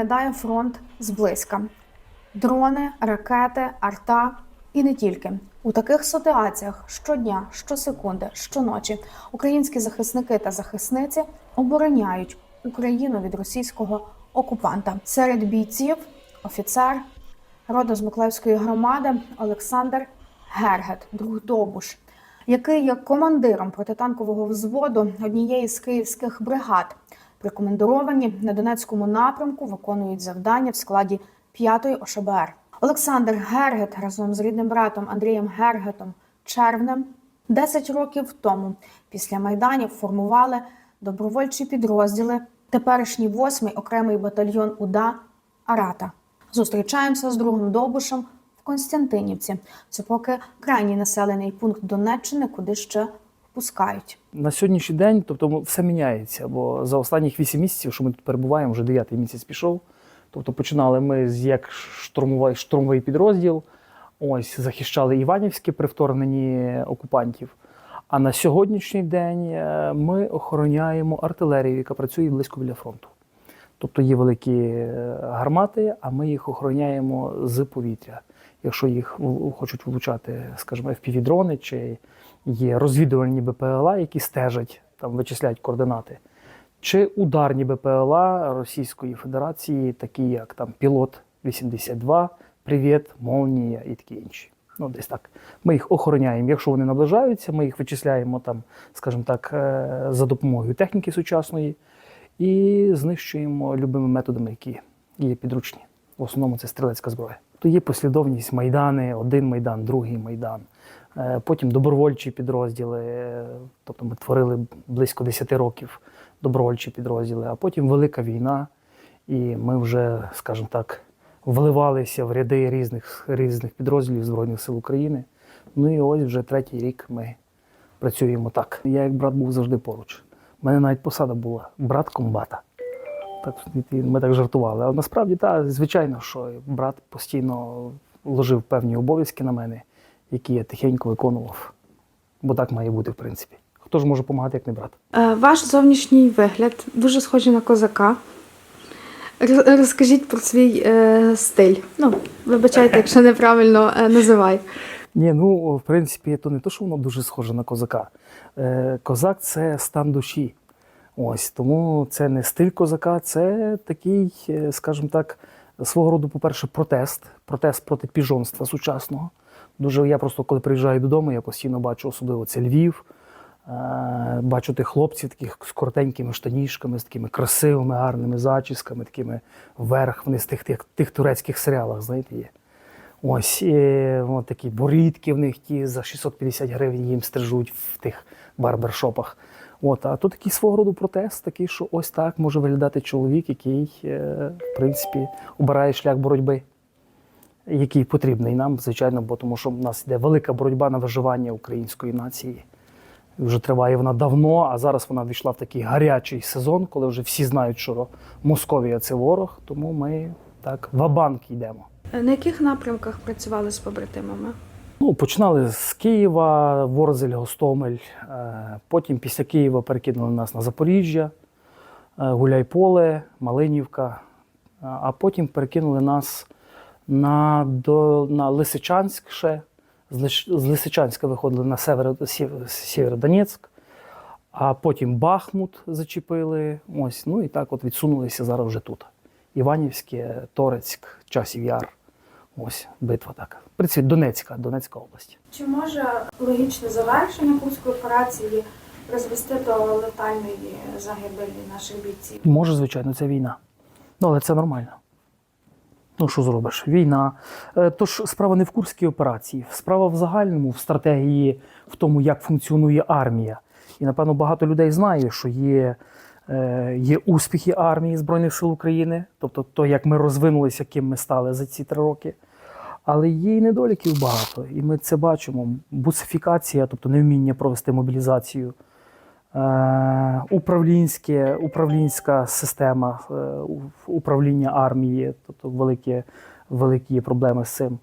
Виглядає фронт зблизька. Дрони, ракети, арта і не тільки. У таких ситуаціях щодня, щосекунди, щоночі українські захисники та захисниці обороняють Україну від російського окупанта. Серед бійців офіцер родом з Миколаївської громади Олександр Гергет, друг Добуш, який є командиром протитанкового взводу однієї з київських бригад. Прикомандировані на Донецькому напрямку виконують завдання в складі 5-ї ОШБР. Олександр Гергет разом з рідним братом Андрієм Гергетом Червнем 10 років тому після майданів формували добровольчі підрозділи. Теперішній 8-й окремий батальйон УДА Арата. Зустрічаємося з другом Довбушем в Константинівці. Це поки крайній населений пункт Донеччини, куди ще впускають. На сьогоднішній день, тобто все міняється, бо за останніх 8 місяців, що ми тут перебуваємо, вже 9 місяць пішов. Тобто починали ми з як штурмовий, штурмовий підрозділ, ось захищали Іванівське при вторгненні окупантів. А на сьогоднішній день е, ми охороняємо артилерію, яка працює близько біля фронту. Тобто є великі е, гармати, а ми їх охороняємо з повітря. Якщо їх хочуть влучати, скажімо, FPV-дрони чи є розвідувальні БПЛА, які стежать, там вичисляють координати, чи ударні БПЛА Російської Федерації, такі як там Пілот 82, Привіт, Молнія і такі інші. Ну, десь так. Ми їх охороняємо. Якщо вони наближаються, ми їх вичисляємо там, скажімо так, е, за допомогою техніки сучасної і знищуємо любими методами, які є підручні. В основному це стрілецька зброя. То є послідовність майдани, один майдан, другий майдан. Е, Потім добровольчі підрозділи. е, Тобто ми творили близько 10 років добровольчі підрозділи, а потім велика війна, і ми вже, скажімо так, вливалися в ряди різних, різних підрозділів Збройних сил України. Ну і ось вже третій рік ми працюємо так. Я як брат був завжди поруч. У мене навіть посада була брат комбата. Так, ми так жартували. А насправді, так, звичайно, що брат постійно ложив певні обов'язки на мене, які я тихенько виконував. Бо так має бути, в принципі. Хто ж може допомагати, як не брат? Е, Ваш зовнішній вигляд дуже схожий на козака. Розкажіть про свій е, стиль. Ну, вибачайте, якщо неправильно е, називаю. Ні, ну в принципі, то не то, що воно дуже схоже на козака. Е, козак це стан душі. Ось тому це не стиль козака, це такий, е, скажімо так, свого роду, по-перше, протест, протест проти піжонства сучасного. Дуже я просто коли приїжджаю додому, я постійно бачу, особливо це Львів. Е, Бачу тих хлопців таких з коротенькими штанішками, з такими красивими, гарними зачісками, такими вверх, вони з тих, тих, тих турецьких серіалах, знаєте, є. Ось і, от такі борідки в них ті за 650 гривень їм стрижуть в тих барбершопах. От, а то такий свого роду протест, такий, що ось так може виглядати чоловік, який, е, в принципі, обирає шлях боротьби, який потрібний нам, звичайно, бо тому що в нас йде велика боротьба на виживання української нації. Вже триває вона давно, а зараз вона війшла в такий гарячий сезон, коли вже всі знають, що Московія це ворог, тому ми так в-банк йдемо. На яких напрямках працювали з побратимами? Ну, починали з Києва, Ворзель, Гостомель. Е, Потім після Києва перекинули нас на Запоріжжя, е, Гуляйполе, Малинівка. Е, А потім перекинули нас на, до, на Лисичанськ ще. З Лисичанська виходили на Сєвєродонецьк, а потім Бахмут зачепили. Ось, ну і так от відсунулися зараз вже тут. Іванівське, Торецьк, Часів Яр. Ось битва така. В принципі, Донецька, Донецька область. Чи може логічне завершення курської операції призвести до летальної загибелі наших бійців? Може, звичайно, це війна. Ну, але це нормально. Ну, що зробиш? Війна. Е, Тож справа не в курській операції, справа в загальному, в стратегії, в тому, як функціонує армія. І, напевно, багато людей знає, що є, е, є успіхи армії Збройних сил України, тобто то, як ми розвинулися, ким ми стали за ці три роки. Але є і недоліків багато, і ми це бачимо. Буцифікація, тобто невміння провести мобілізацію, управлінське, управлінська система е, управління армії, тобто великі, великі проблеми з цим.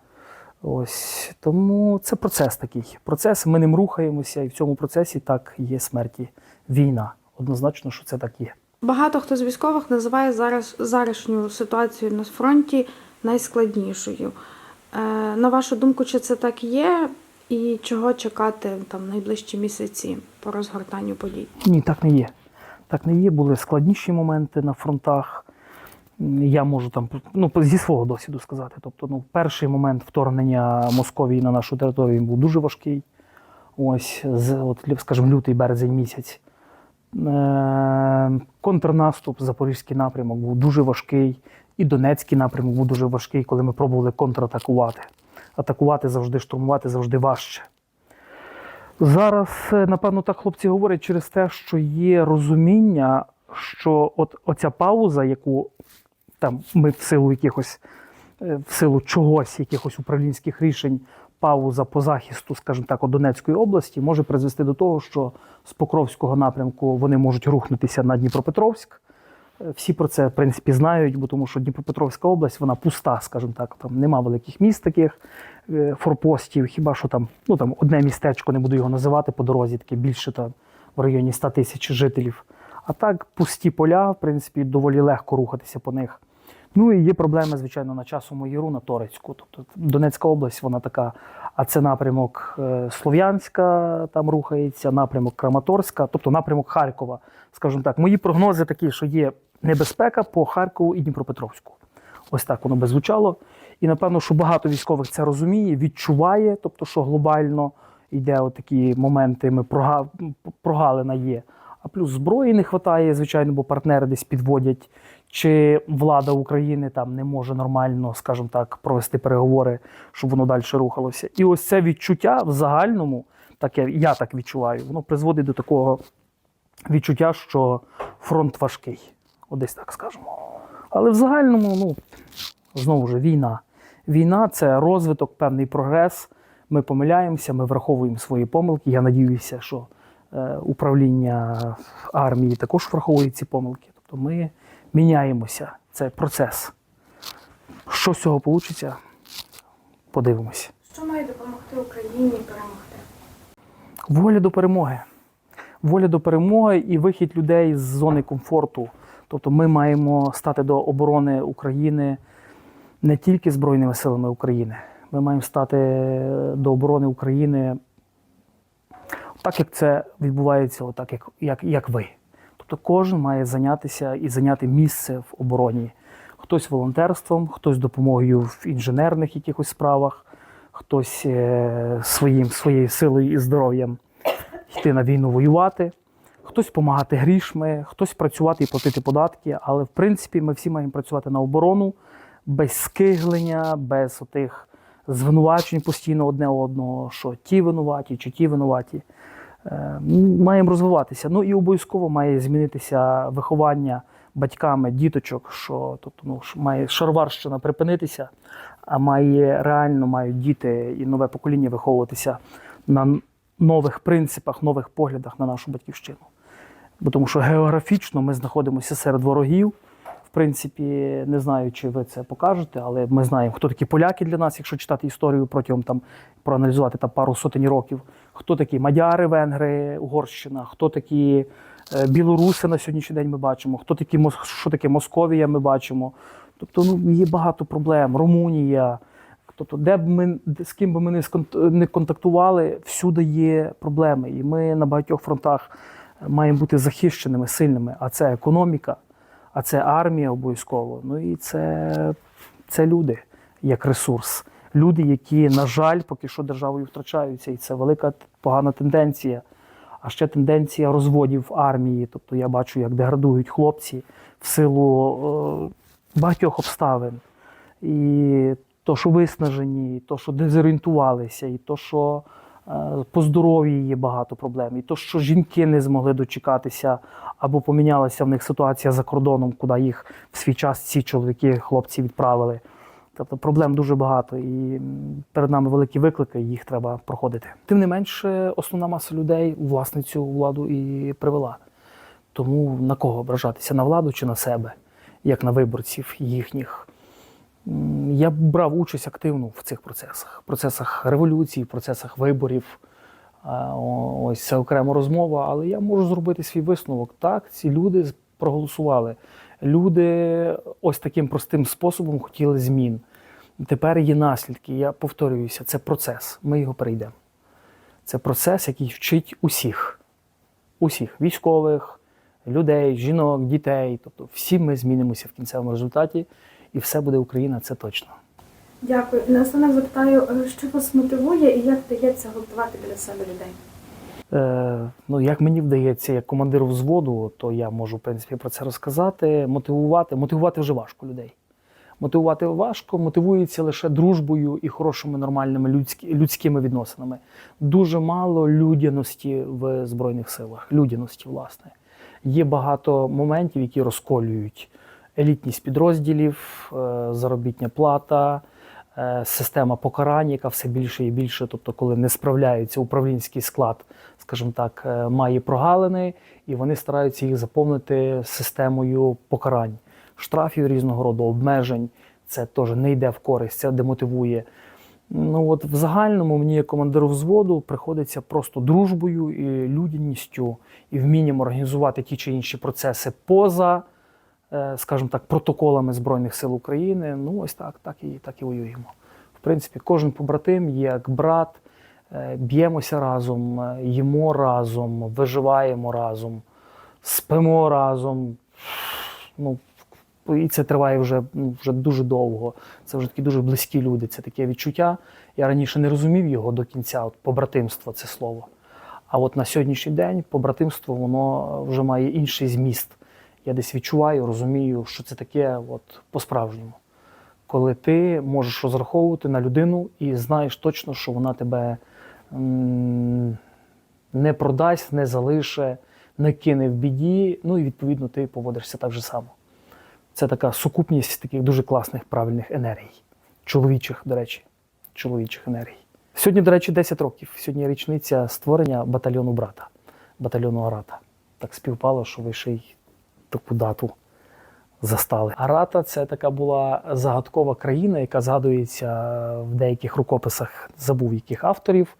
Ось тому це процес такий. Процес, ми ним рухаємося, і в цьому процесі так є смерті війна. Однозначно, що це так є. Багато хто з військових називає зараз зарашню ситуацію на фронті найскладнішою. Е, на вашу думку, чи це так є? І чого чекати там найближчі місяці по розгортанню подій? Ні, так не є. Так не є. Були складніші моменти на фронтах. Я можу там ну, зі свого досвіду сказати. Тобто, ну, перший момент вторгнення Московії на нашу територію був дуже важкий. Ось, з, от, скажімо, лютий березень місяць. Е, контрнаступ, Запорізький напрямок був дуже важкий, і Донецький напрямок був дуже важкий, коли ми пробували контратакувати. Атакувати завжди, штурмувати завжди важче. Зараз, е, напевно, так хлопці говорять через те, що є розуміння, що от оця пауза, яку там ми в силу якихось, е, в силу чогось, якихось управлінських рішень, пауза по захисту, скажімо так, от Донецької області, може призвести до того, що з Покровського напрямку вони можуть рухнутися на Дніпропетровськ. Всі про це в принципі знають, бо тому що Дніпропетровська область вона пуста, скажімо так. Там нема великих міст таких е, форпостів. Хіба що там, ну там одне містечко, не буду його називати по дорозі, таке більше там в районі 100 тисяч жителів. А так пусті поля, в принципі, доволі легко рухатися по них. Ну і є проблеми, звичайно, на часу яру на Торецьку. Тобто Донецька область, вона така, а це напрямок е, Слов'янська, там рухається, напрямок Краматорська, тобто напрямок Харкова. Скажімо так, мої прогнози такі, що є небезпека по Харкову і Дніпропетровську. Ось так воно би звучало. І напевно, що багато військових це розуміє, відчуває, тобто, що глобально йде такі моменти, ми прога... прогалина є. А плюс зброї не вистачає, звичайно, бо партнери десь підводять, чи влада України там не може нормально, скажімо так, провести переговори, щоб воно далі рухалося. І ось це відчуття в загальному, так я, я так відчуваю, воно призводить до такого відчуття, що фронт важкий. От десь так скажемо. Але в загальному, ну, знову ж війна. Війна це розвиток, певний прогрес. Ми помиляємося, ми враховуємо свої помилки. Я надіюся, що е, управління армії також враховує ці помилки. Тобто ми міняємося. Це процес. Що з цього вийде, подивимося. Що має допомогти Україні перемогти? Воля до перемоги. Воля до перемоги і вихід людей з зони комфорту. Тобто ми маємо стати до оборони України не тільки Збройними силами України. Ми маємо стати до оборони України так, як це відбувається, отак, як, як, як ви. Тобто кожен має зайнятися і зайняти місце в обороні. Хтось волонтерством, хтось допомогою в інженерних якихось справах, хтось е, своїм, своєю силою і здоров'ям йти на війну воювати, хтось допомагати грішми, хтось працювати і платити податки. Але в принципі ми всі маємо працювати на оборону без скиглення, без отих звинувачень постійно одне одного, що ті винуваті, чи ті винуваті. Е, Маємо розвиватися. Ну і обов'язково має змінитися виховання батьками діточок, що тобто, ну, має шарварщина припинитися, а має реально мають діти і нове покоління виховуватися на нових принципах, нових поглядах на нашу батьківщину. Бо тому що географічно ми знаходимося серед ворогів. В принципі, не знаю, чи ви це покажете, але ми знаємо, хто такі поляки для нас, якщо читати історію протягом там проаналізувати там пару сотень років. Хто такі мадяри, венгри, Угорщина, хто такі е, білоруси на сьогоднішній день ми бачимо, хто такі що таке Московія, ми бачимо. Тобто, ну є багато проблем. Румунія. Тобто, де б ми з ким би ми не контактували, всюди є проблеми. І ми на багатьох фронтах маємо бути захищеними, сильними. А це економіка, а це армія обов'язково. Ну і це, це люди як ресурс. Люди, які, на жаль, поки що державою втрачаються. І це велика погана тенденція. А ще тенденція розводів в армії. Тобто я бачу, як деградують хлопці в силу е, багатьох обставин. І то, що виснажені, і то, що дезорієнтувалися, і то, що по здоров'ю є багато проблем, і то, що жінки не змогли дочекатися, або помінялася в них ситуація за кордоном, куди їх в свій час ці чоловіки, хлопці відправили. Тобто проблем дуже багато, і перед нами великі виклики, їх треба проходити. Тим не менше, основна маса людей власне цю владу і привела. Тому на кого ображатися? На владу чи на себе, як на виборців їхніх. Я брав участь активно в цих процесах, процесах революції, процесах виборів. Ось це окрема розмова, але я можу зробити свій висновок. Так, ці люди проголосували. Люди ось таким простим способом хотіли змін. Тепер є наслідки. Я повторююся, це процес. Ми його перейдемо. Це процес, який вчить усіх, усіх військових, людей, жінок, дітей. Тобто всі ми змінимося в кінцевому результаті, і все буде Україна, це точно. Дякую. І наостанок запитаю, е, що вас мотивує і як вдається гуртувати біля себе людей? Е, ну, як мені вдається, як командиру взводу, то я можу в принципі про це розказати. Мотивувати. Мотивувати вже важко людей. Мотивувати важко, мотивується лише дружбою і хорошими нормальними людські, людськими відносинами. Дуже мало людяності в Збройних силах. Людяності, власне. Є багато моментів, які розколюють елітність підрозділів, е, заробітня плата, е, система покарань, яка все більше і більше, тобто, коли не справляється управлінський склад, скажімо так, е, має прогалини, і вони стараються їх заповнити системою покарань, штрафів різного роду, обмежень. Це теж не йде в користь, це демотивує. Ну от в загальному мені, як командиру взводу, приходиться просто дружбою і людяністю і вмінням організувати ті чи інші процеси поза, скажімо так, протоколами Збройних сил України. Ну, ось так, так і так і воюємо. В принципі, кожен побратим є як брат, е, б'ємося разом, е, їмо разом, виживаємо разом, спимо разом. Ну, і це триває вже, ну, вже дуже довго. Це вже такі дуже близькі люди. Це таке відчуття. Я раніше не розумів його до кінця, от побратимство це слово. А от на сьогоднішній день побратимство воно вже має інший зміст. Я десь відчуваю, розумію, що це таке от, по-справжньому. Коли ти можеш розраховувати на людину і знаєш точно, що вона тебе не продасть, не залише, не кине в біді, ну і відповідно ти поводишся так же само. Це така сукупність таких дуже класних правильних енергій. Чоловічих, до речі, чоловічих енергій. Сьогодні, до речі, 10 років. Сьогодні річниця створення батальйону брата, батальйону Арата. Так співпало, що ви ще й таку дату застали. Арата це така була загадкова країна, яка згадується в деяких рукописах, забув яких авторів,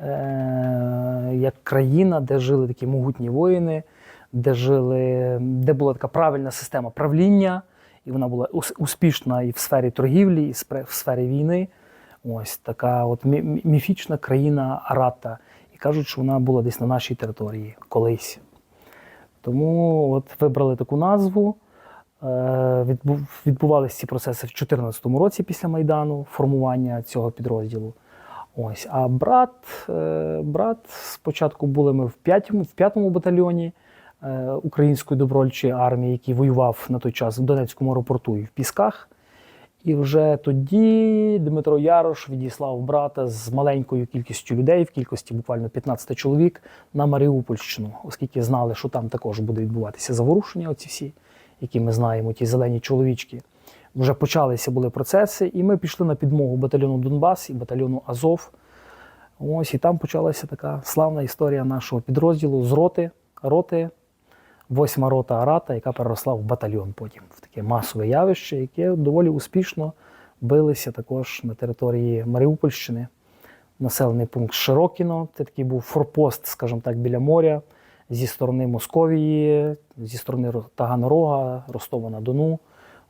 е- як країна, де жили такі могутні воїни, де жили, де була така правильна система правління, і вона була успішна і в сфері торгівлі, і в сфері війни. Ось така от мі- мі- міфічна країна Арата. І кажуть, що вона була десь на нашій території колись. Тому от вибрали таку назву. Е, Відбувалися ці процеси в 2014 році після Майдану, формування цього підрозділу. Ось. А брат, е, брат, спочатку були ми в п'ятому, в п'ятому батальйоні е, Української добровольчої армії, який воював на той час в Донецькому аеропорту і в Пісках. І вже тоді Дмитро Ярош відіслав брата з маленькою кількістю людей, в кількості буквально 15 чоловік, на Маріупольщину, оскільки знали, що там також буде відбуватися заворушення, оці всі, які ми знаємо, ті зелені чоловічки. Вже почалися були процеси, і ми пішли на підмогу батальйону Донбас і батальйону Азов. Ось і там почалася така славна історія нашого підрозділу з роти, роти, восьма рота Арата, яка переросла в батальйон потім, в таке масове явище, яке доволі успішно билися також на території Маріупольщини. Населений пункт Широкіно, це такий був форпост, скажімо так, біля моря, зі сторони Московії, зі сторони Ро- Таганрога, Ростова на Дону.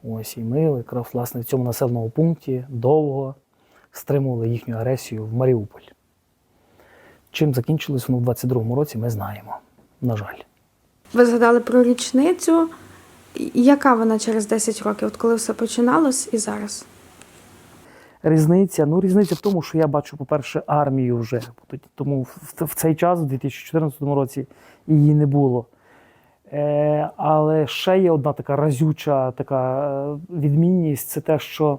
Ось і ми якраз власне в цьому населеному пункті довго стримували їхню агресію в Маріуполь. Чим закінчилось воно в 22-му році, ми знаємо. На жаль. Ви згадали про річницю. Яка вона через 10 років, от коли все починалось і зараз? Різниця. Ну, різниця в тому, що я бачу, по-перше, армію вже. Тому в, цей час, у 2014 році, її не було. Е, але ще є одна така разюча така е, відмінність це те, що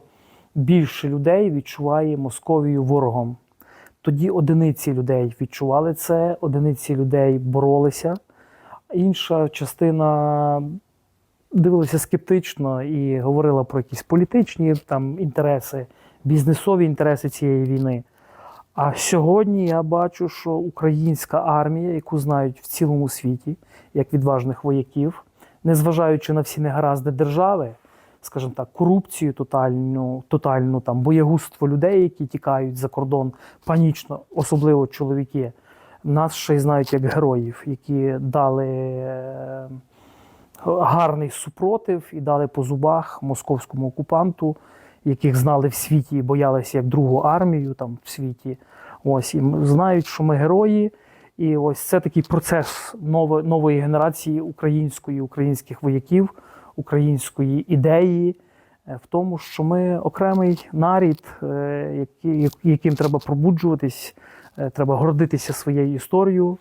більше людей відчуває Московію ворогом. Тоді одиниці людей відчували це, одиниці людей боролися. Інша частина дивилася скептично і говорила про якісь політичні там інтереси, бізнесові інтереси цієї війни. А сьогодні я бачу, що українська армія, яку знають в цілому світі, як відважних вояків, незважаючи на всі негаразди держави, скажімо так, корупцію тотальну, тотальну там боягузтво людей, які тікають за кордон панічно, особливо чоловіки, нас ще й знають як героїв, які дали е, гарний супротив і дали по зубах московському окупанту, яких знали в світі і боялися як другу армію там в світі. Ось і знають, що ми герої. І ось це такий процес нової, нової генерації української, українських вояків, української ідеї е, в тому, що ми окремий нарід, е, яким треба пробуджуватись, треба гордитися своєю історією,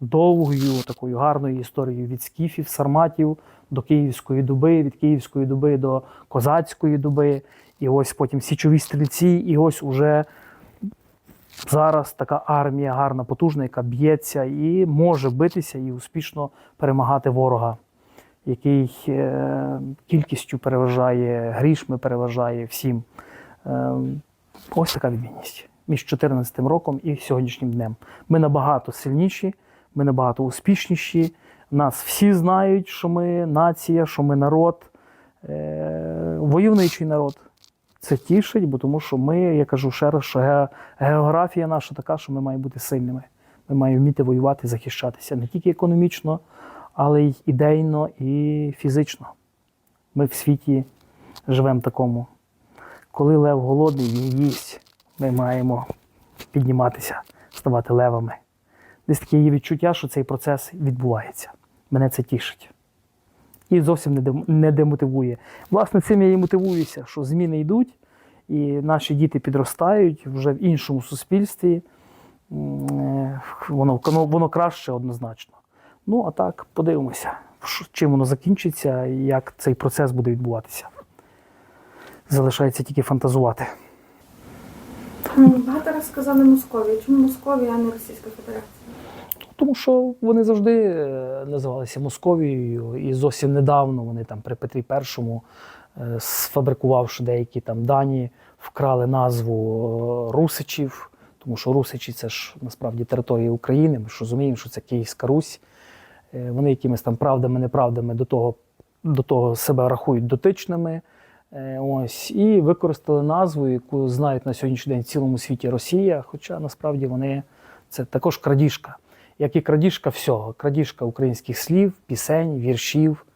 довгою, такою гарною історією від скіфів, сарматів до Київської дуби, від Київської дуби до козацької дуби. І ось потім січові стрільці, і ось уже зараз така армія гарна, потужна, яка б'ється і може битися і успішно перемагати ворога, який е, кількістю переважає грішми, переважає всім. Е, ось така відмінність між 2014 роком і сьогоднішнім днем. Ми набагато сильніші, ми набагато успішніші. Нас всі знають, що ми нація, що ми народ, е, войовничий народ. Це тішить, бо тому що ми, я кажу ще раз, що географія наша така, що ми маємо бути сильними. Ми маємо вміти воювати, захищатися не тільки економічно, але й ідейно і фізично. Ми в світі живемо такому. Коли лев голодний, він їсть. Ми маємо підніматися, ставати левами. Десь таке є відчуття, що цей процес відбувається. Мене це тішить. І зовсім не демотивує. Власне, цим я і мотивуюся, що зміни йдуть, і наші діти підростають вже в іншому суспільстві. Е, Воно, воно, воно краще однозначно. Ну, а так, подивимося, чим воно закінчиться і як цей процес буде відбуватися. Залишається тільки фантазувати. Багато раз сказали Московія. Чому Московія, а не Російська Федерація? Тому що вони завжди е, називалися Московією, і зовсім недавно вони там при Петрі І, е, сфабрикувавши деякі там дані, вкрали назву е, Русичів, тому що Русичі це ж насправді територія України. Ми ж розуміємо, що це Київська Русь. Вони якимись там правдами, неправдами до того, до того себе рахують дотичними. Е, Ось, і використали назву, яку знають на сьогоднішній день в цілому світі Росія, хоча насправді вони це також крадіжка як і крадіжка всього. Крадіжка українських слів, пісень, віршів,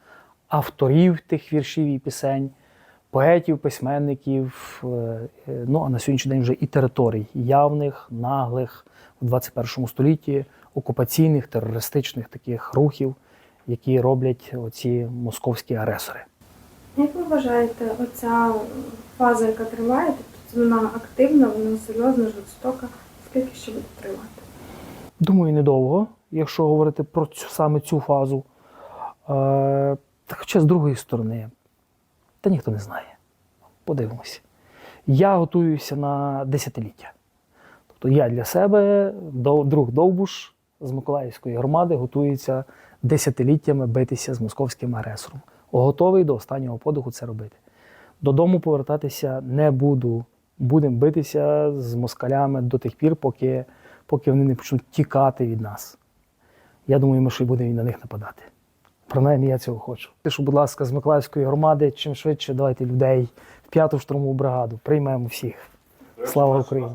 авторів тих віршів і пісень, поетів, письменників, е, е, ну а на сьогоднішній день вже і територій явних, наглих у 21 столітті, окупаційних, терористичних таких рухів, які роблять оці московські агресори. Як ви вважаєте, оця фаза, яка триває, тобто вона активна, вона серйозна, жорстока, скільки ще буде тривати? Думаю, недовго, якщо говорити про цю, саме цю фазу. Е, та хоча з другої сторони, та ніхто не знає. Подивимося. Я готуюся на десятиліття. Тобто я для себе, друг Довбуш з Миколаївської громади, готується десятиліттями битися з московським агресором. Готовий до останнього подиху це робити. Додому повертатися не буду. Будемо битися з москалями до тих пір, поки, поки вони не почнуть тікати від нас. Я думаю, ми ще будемо і на них нападати. Принаймні, я цього хочу. Пишу, будь ласка, з Миколаївської громади, чим швидше давайте людей в п'яту штурмову бригаду. Приймемо всіх. Слава Україні!